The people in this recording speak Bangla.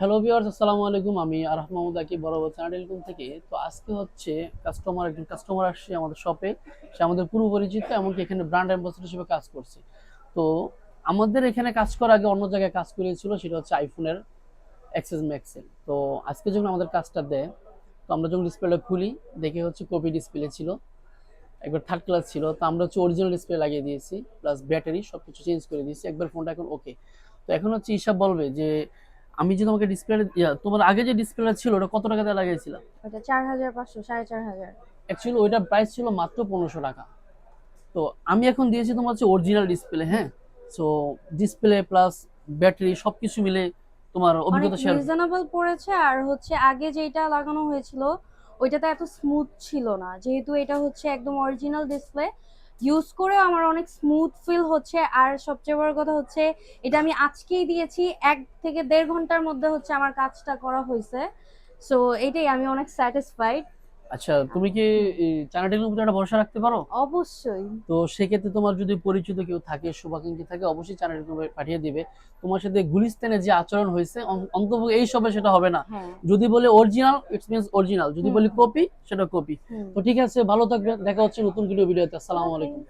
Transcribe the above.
হ্যালো ভিউয়ার্স আসসালামু আলাইকুম। আমি আরহাম মাহমুদ আকিব, বরাবর চ্যানেল থেকে। তো আজকে হচ্ছে কাস্টমার একজন কাস্টমার আসছে আমাদের শপে সে আমাদের পূর্ব পরিচিত এমনকি এখানে ব্র্যান্ড অ্যাম্বাসেডর হিসেবে কাজ করছে। তো আমাদের এখানে কাজ করার আগে অন্য জায়গায় কাজ করেছিল, সেটা হচ্ছে আইফোনের এক্সেস ম্যাক্সেল তো আজকে যখন আমাদের কাজটা দেয়, তো আমরা যখন ডিসপ্লেটা খুলি, দেখে হচ্ছে কপি ডিসপ্লে ছিল। একবার থার্ড ক্লাস ছিল, তো আমরা হচ্ছে অরিজিনাল ডিসপ্লে লাগিয়ে দিয়েছি প্লাস ব্যাটারি সব কিছু চেঞ্জ করে দিয়েছি। একবার ফোনটা এখন ওকে তো এখন হচ্ছে ঈশা বলবে যে আমি যে তোমাকে ডিসপ্লে তোমার আগে যে ডিসপ্লেটা ছিল ওটা কত টাকা দিয়ে লাগিয়েছিলাম? ওটা চার হাজার পাঁচশো সাড়ে চার হাজার। অ্যাকচুয়ালি ওইটার প্রাইস ছিল মাত্র পনেরোশো টাকা। তো আমি এখন দিয়েছি তোমার হচ্ছে অরিজিনাল ডিসপ্লে হ্যাঁ? সো ডিসপ্লে প্লাস ব্যাটারি সব কিছু মিলে তোমার অভিজ্ঞতা শেয়ার রিজনেবল পড়েছে আর হচ্ছে আগে যেটা লাগানো হয়েছিল ওইটাতে এত স্মুথ ছিল না। যেহেতু এটা হচ্ছে একদম অরিজিনাল ডিসপ্লে ইউজ করেও আমার অনেক স্মুথ ফিল হচ্ছে। আর সবচেয়ে বড় কথা হচ্ছে, এটা আমি আজকেই দিয়েছি, এক থেকে দেড় ঘণ্টার মধ্যে হচ্ছে আমার কাজটা করা হয়েছে। সো এটাই আমি অনেক স্যাটিসফাইড আচ্ছা তুমি কি চ্যানেলটির উপর একটা ভরসা রাখতে পারো? অবশ্যই। তো সেক্ষেত্রে তোমার যদি পরিচিত কেউ থাকে শুভাকাঙ্ক্ষী থাকে অবশ্যই চ্যানেল পাঠিয়ে দিবে। তোমার সাথে গুলিস্তানে যে আচরণ হয়েছে অন্তর্ভুক্ত এই সবে সেটা হবে না। হ্যাঁ। যদি বলে অরিজিনাল ইটস মিনস অরিজিনাল যদি বলে বলি কপি সেটা কপি তো ঠিক আছে ভালো থাকবে দেখা হচ্ছে নতুন ভিডিও ভিডিওতে। আসসালামু আলাইকুম।